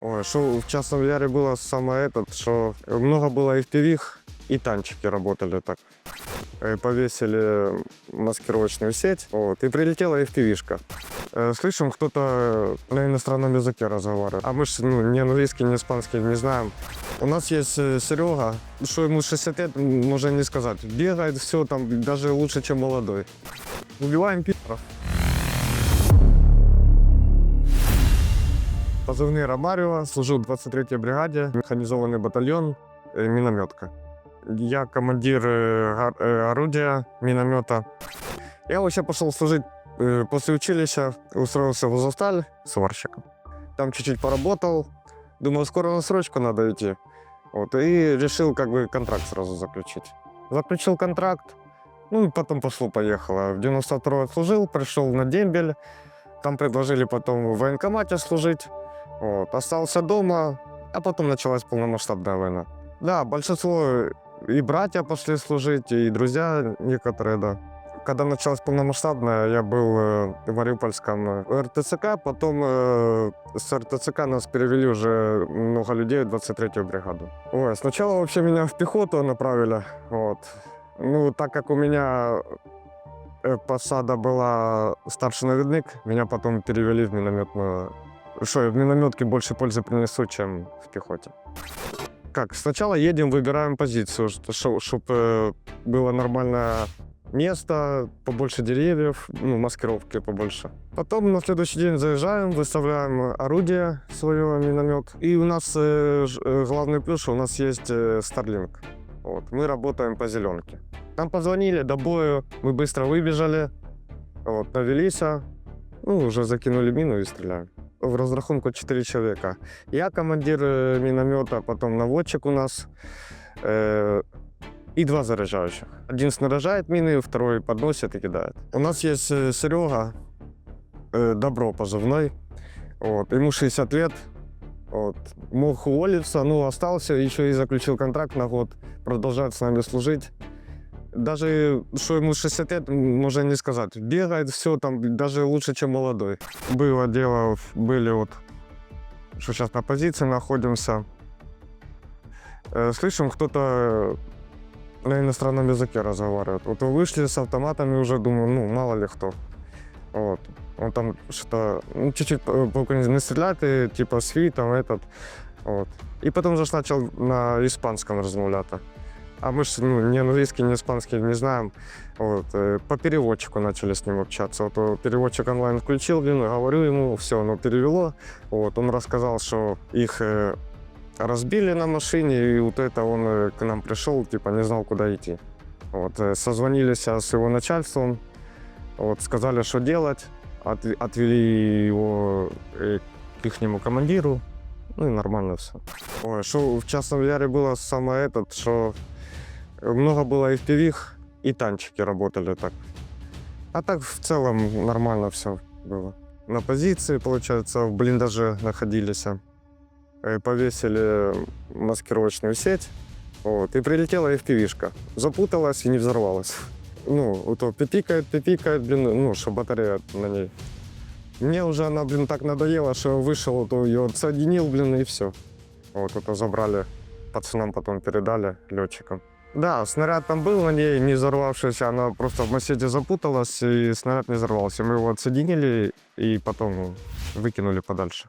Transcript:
Ой, что в частном яре было самое этот, что много было FPV и танчики работали так. Э, Повесили маскировочную сеть, вот, и прилетела FPV-шка. Э, Слышим, кто-то на иностранном языке разговаривает. А мы же ну, ни английский, ни испанский не знаем. У нас есть э, Серега, что ему 60 лет, м, можно не сказать. Бегает все там даже лучше, чем молодой. Убиваем пи***ров. Позывний Ромаріо, служив в 23-й бригаді, механізований батальйон, е, мінометка. Я командир е, гар- е, орудия міномета. Я вообще пошел служить э, после училища, устроился в Азовсталь сварщиком. Там чуть-чуть поработал, думал, скоро на срочку надо идти. Вот, и решил как бы контракт сразу заключить. Заключил контракт, ну и потом пошло-поехало. В 92 служил, пришел на дембель, там предложили потом в военкомате служить. Вот, остался дома, а потом началась полномасштабная война. Да, большинство и братья пошли служить, и друзья некоторые, да. Когда началась полномасштабная, я был э, в Мариупольском э, РТЦК, потом э, с РТЦК нас перевели уже много людей в 23-ю бригаду. Ой, сначала вообще меня в пехоту направили, вот. Ну, так как у меня посада была старший наведник, меня потом перевели в минометную что, минометке больше пользы принесу, чем в пехоте. Как, сначала едем, выбираем позицию, чтобы было нормальное место, побольше деревьев, ну, маскировки побольше. Потом на следующий день заезжаем, выставляем орудие свое, миномет. И у нас э, э, главный плюс, что у нас есть э, Starlink. Вот, мы работаем по зеленке. Нам позвонили до боя, мы быстро выбежали, вот, навелись, ну, уже закинули мину и стреляем в разрахунку 4 человека. Я командир э, миномета, потом наводчик у нас э, и два заряжающих. Один снаряжает мины, второй подносит и кидает. У нас есть э, Серега, э, Добро позывной, вот, ему 60 лет, вот, мог уволиться, ну, остался, еще и заключил контракт на год, продолжает с нами служить. Даже, что ему 60 лет, можно не сказать. Бегает все там, даже лучше, чем молодой. Было дело, были вот, что сейчас на позиции находимся. Э, Слышим, кто-то на иностранном языке разговаривает. Вот вы вышли с автоматами уже, думаю, ну, мало ли кто. Вот. Он там что-то, ну, чуть-чуть э, полковник не стреляет, и, типа, свій, там, этот. Вот. И потом же начал на испанском размовляти. А мы же ну, ни английский, ни испанский не знаем. Вот, э, по переводчику начали с ним общаться. Вот э, переводчик онлайн включил, блин, говорю ему, все, оно перевело. Вот, он рассказал, что их э, разбили на машине, и вот это он к нам пришел, типа не знал, куда идти. Вот, созвонились с его начальством, вот, сказали, что делать, от- отвели его к ихнему командиру, ну и нормально все. Ой, что в частном яре было самое этот, что много было FPV и танчики работали так. А так в целом нормально все было. На позиции, получается, в блиндаже находились. Э, Повесили маскировочную сеть. Вот, и прилетела FPV-шка. Запуталась и не взорвалась. Ну, то пипикает, пипикает, блин, ну, что батарея на ней. Мне уже она, блин, так надоела, что вышел, то ее отсоединил, блин, и все. Вот это забрали, пацанам потом передали, летчикам. Да, снаряд там был на ней, не взорвавшийся, она просто в массете запуталась, и снаряд не взорвался. Мы его отсоединили и потом ну, выкинули подальше.